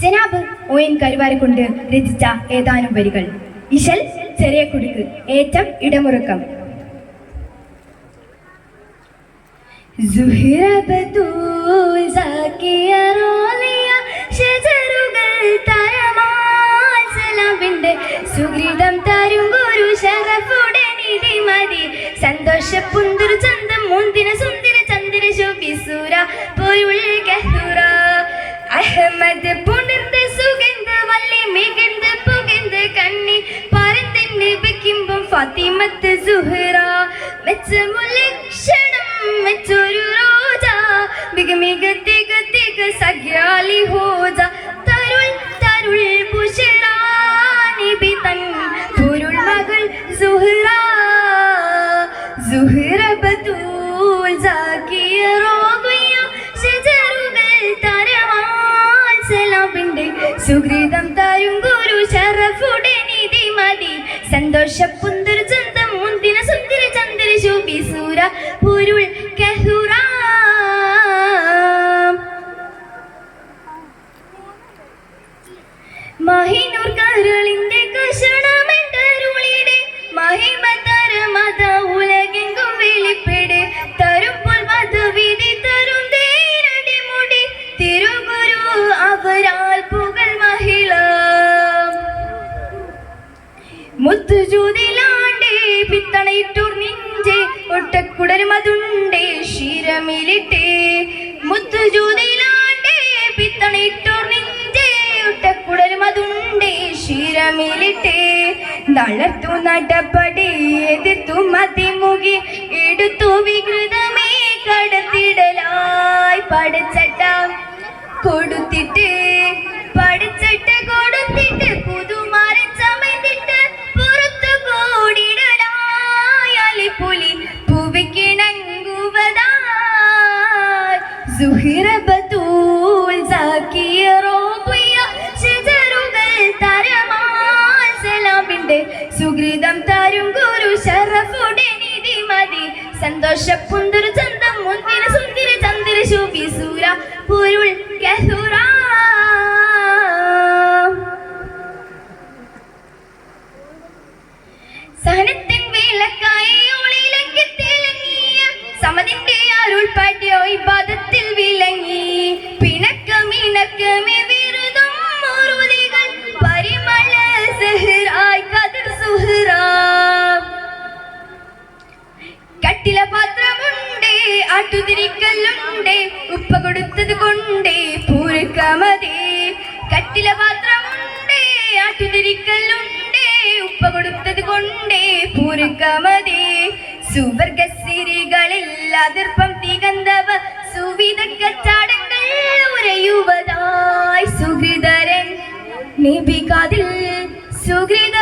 ജനാബ് O N Karuvarakundu രചിച്ച ഏതാനും വരികൾ. ഇശൽ ചെറിയ കുടുക്ക് ഏറ്റം ഇടമുറുക്കം. ഷജറുകൾ തരമാൽ സലാമിന്റെ സുഹൃതം തരും ഗുരു സന്തോഷ പുന്തുരു ചന്തം മുന്തിന സുന്ദര ഫാത്തിമത്ത് സുഹറ മെച്ചമുലക്ഷണം മെച്ചൊരു റോജ. മിക മിക തിക തിക സഖ്യാലി ഹോജ. തരുൾ തരുൾ പുഷറാനിബി തൻ പൊരുൾ മകൾ സുഹറ. സുഹറ ബത്തൂൽ സാക്കിയ റോബിയ ഷജറുകൾ തരവാൻ സലാമിന്റെ സുഹൃതം തരും ഗുരു ശരഫുടെ നിധി മതി സന്തോഷ ചന്ദ്ര ശോഭി സൂര പൊരുൾ കഹുറ. മഹിനൂർ കരളിന്റെ കഷണമെന്തരുളിടെ മഹിമതര മത ഉലകെങ്കും വെളിപ്പെടെ തരുമ്പോൾ മതവിധി തരും തേരടി മുടി തിരുഗുരു അവരാൽ പുകൾ മഹിള. മുത്തുജൂതിലാണ്ടേ പിത്തണയിട്ടൂർ നിഞ്ചെ മുത്തുജൂതിലാണ്ടേ പിത്തണയിട്ടൂർ നിഞ്ചെ ഒട്ടക്കുടരുമതുണ്ടേ ശിരമിലിട്ടേ. തളർത്തു നടപടി എതിർത്തു മതിമുകി എടുത്തു വികൃതമേ കടത്തിടലായി പടച്ചട്ട. കൊടുത്തിട്ട് സാക്കിയ റോബിയ തരും ഗുരു ഷറഫുടെ നിധി മതി. സന്തോഷ പുന്തുരു ചന്തം മുന്തിര സുന്ദര ചന്ദ്ര സൂര പൊരുൾ കഹുറ ആട്ടുതിരിക്കല്ലുണ്ടേ ഉപ്പ കൊടുത്തത് കൊണ്ടേ പൂരക്കമതേ. കട്ടില പാത്രമുണ്ടേ ആട്ടുതിരിക്കല്ലുണ്ടേ ഉപ്പ കൊടുത്തത് കൊണ്ടേ പൂരക്കമതേ. സുവർഗസിരികളിൽ അതിർപ്പം തികന്തവ സുവിധ കച്ചാടങ്ങൾ ഉരയുവതായി സുഹൃതരൻ നിബികാതിൽ സുഹൃതരൻ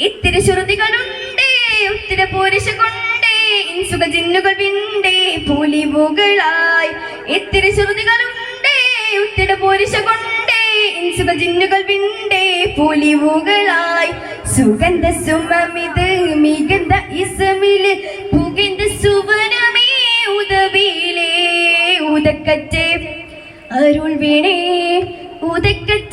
ഇത്തിരി ശ്രുതികളുണ്ടേ ഉത്തിര പുരുഷ കൊണ്ടേ ഇൻസുക ജിന്നുകൾ വിണ്ടേ പുലിവുകളായി. ഇത്തിരി ശ്രുതികളുണ്ടേ ഉത്തിര പുരുഷ കൊണ്ടേ സുഖജിന്നുകൾ വിണ്ടേ പൊലിവുകളായി സുഗന്ധ സുമമിത് മികந்த ഇസമിൽ പുകിന്ത സുവനമേ ഉദവിയിലേ. ഉദക്കറ്റേ അരുൾ വീണേ ഉദക്കറ്റേ